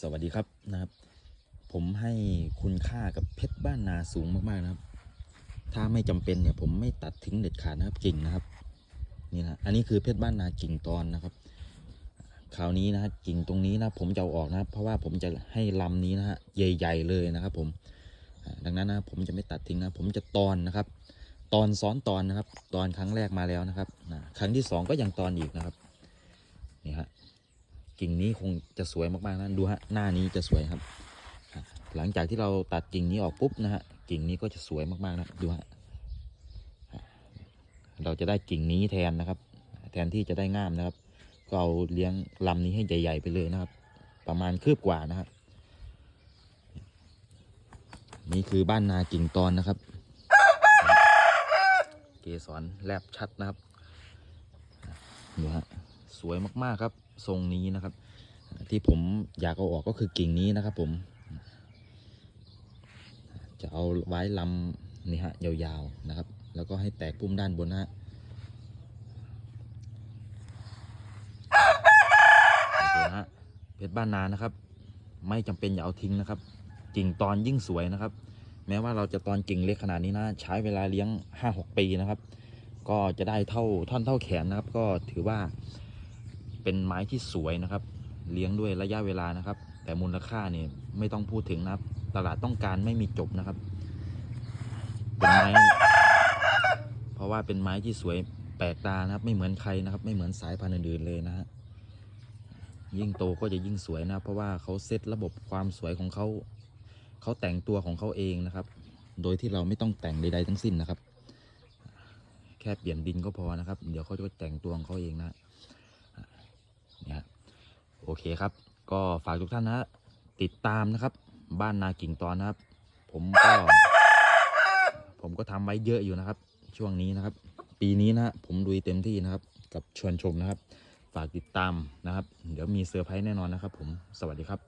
สวัสดีครับนะครับ ผมให้คุณค่ากับเพชรบ้านนาสูงมากๆนะครับ ถ้าไม่จำเป็นเนี่ยผมไม่ตัดทิ้งเด็ดขาดนะครับกิ่งนะครับนี่นะอันนี้คือเพชรบ้านนากิ่งตอนนะครับคราวนี้นะฮะกิ่งตรงนี้นะผมจะเอาออกนะครับ เพราะว่าผมจะให้ลำนี้นะฮะใหญ่ๆเลยนะครับ ผมดังนั้นนะผมจะไม่ตัดทิ้งนะผมจะตอนนะครับ ตอนซ้อนตอนนะครับ ตอนครั้งแรกมาแล้วนะครับนะครั้งที่สองก็ยังตอนอีกนะครับนี่ฮะ กิ่งนี้คงจะสวยมากๆนะดูฮะหน้านี้จะสวยครับ หลังจากที่เราตัดกิ่งนี้ออกปุ๊บนะฮะกิ่งนี้ก็จะสวยมากๆนะดูฮะเราจะได้กิ่งนี้แทนนะครับ แทนที่จะได้ง่ามนะครับ ก็เอาเลี้ยงลำนี้ให้ใหญ่ ๆ ไปเลยนะครับ ประมาณคืบกว่านะครับนี่คือบ้านนากิ่งตอนนะครับ เกสรแลบชัดนะครับ สวยมากๆครับ ทรงนี้นะครับ ที่ผมอยากเอาออกก็คือกิ่งนี้นะครับผม จะเอาไว้ลำนี่ฮะยาวๆนะครับ แล้วก็ให้แตกพุ่มด้านบนนะฮะโอเคนะฮะเพชรบ้านนานะครับ ไม่จำเป็นอย่าเอาทิ้งนะครับ กิ่งตอนยิ่งสวยนะครับ แม้ว่าเราจะตอนกิ่งเล็กขนาดนี้นะใช้เวลาเลี้ยง 5-6 ปีนะครับ ก็จะได้เท่าท่อนเท่าแขนนะครับ ก็ถือว่า เป็นไม้ที่สวยนะครับ เลี้ยงด้วยระยะเวลานะครับ แต่มูลค่าเนี่ยไม่ต้องพูดถึงนะครับ ตลาดต้องการไม่มีจบนะครับเป็นไม้เพราะว่าเป็นไม้ที่สวยแปลกตานะครับ ไม่เหมือนใครนะครับ ไม่เหมือนสายพันธุ์อื่นๆเลยนะฮะยิ่งโตก็จะยิ่งสวยนะครับเพราะว่าเขาเซตระบบความสวยของเขาเขาแต่งตัวของเขาเองนะครับ โดยที่เราไม่ต้องแต่งใดๆทั้งสิ้นนะครับ แค่เปลี่ยนดินก็พอนะครับ เดี๋ยวเขาจะแต่งตัวของเขาเองนะ โอเคครับ ก็ฝากทุกท่านนะฮะติดตามนะครับ บ้านนากิ่งตอนนะครับ ผมก็ ผมก็ทำไว้เยอะอยู่นะครับ ช่วงนี้นะครับ ปีนี้นะผมดุยเต็มที่นะครับ กับชวนชมนะครับ ฝากติดตามนะครับ เดี๋ยวมีเซอร์ไพรส์แน่นอนนะครับ ผมสวัสดีครับ